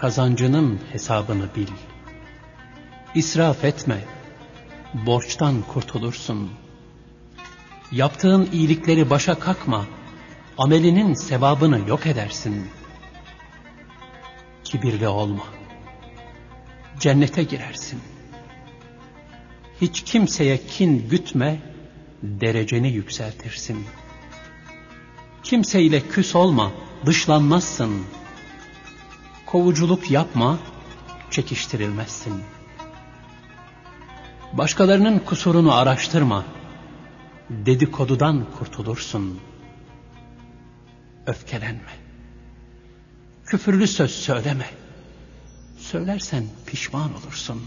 kazancının hesabını bil. İsraf etme, borçtan kurtulursun. Yaptığın iyilikleri başa kakma, amelinin sevabını yok edersin. Kibirli olma, cennete girersin. Hiç kimseye kin gütme, dereceni yükseltirsin. Kimseyle küs olma, dışlanmazsın. Kovuculuk yapma, çekiştirilmezsin. Başkalarının kusurunu araştırma, dedikodudan kurtulursun. Öfkelenme. Küfürlü söz söyleme. Söylersen pişman olursun.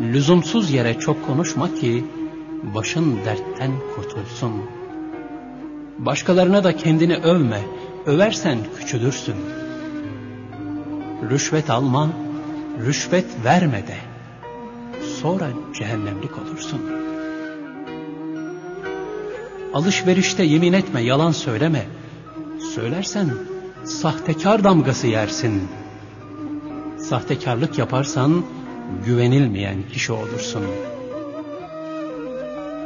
Lüzumsuz yere çok konuşma ki başın dertten kurtulsun. Başkalarına da kendini övme, översen küçülürsün. Rüşvet alma, rüşvet verme de. Sonra cehennemlik olursun. Alışverişte yemin etme, yalan söyleme. Söylersen sahtekar damgası yersin. Sahtekarlık yaparsan güvenilmeyen kişi olursun.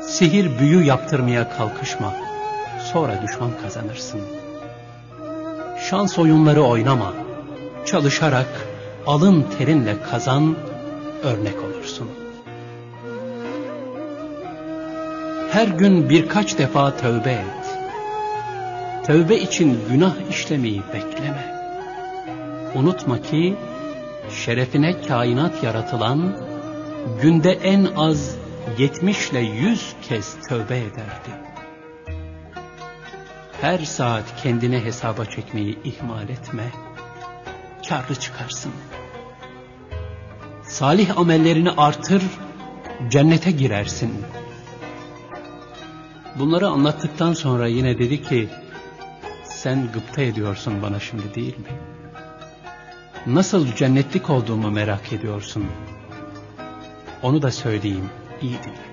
Sihir büyü yaptırmaya kalkışma. Sonra düşman kazanırsın. Şans oyunları oynama. Çalışarak alın terinle kazan, örnek olursun. Her gün birkaç defa tövbe et. Tövbe için günah işlemeyi bekleme. Unutma ki şerefine kainat yaratılan günde en az yetmişle yüz kez tövbe ederdi. Her saat kendine hesaba çekmeyi ihmal etme, karlı çıkarsın. Salih amellerini artır, cennete girersin. Bunları anlattıktan sonra yine dedi ki, sen gıpta ediyorsun bana şimdi değil mi? Nasıl cennetlik olduğumu merak ediyorsun. Onu da söyleyeyim, iyi dinle.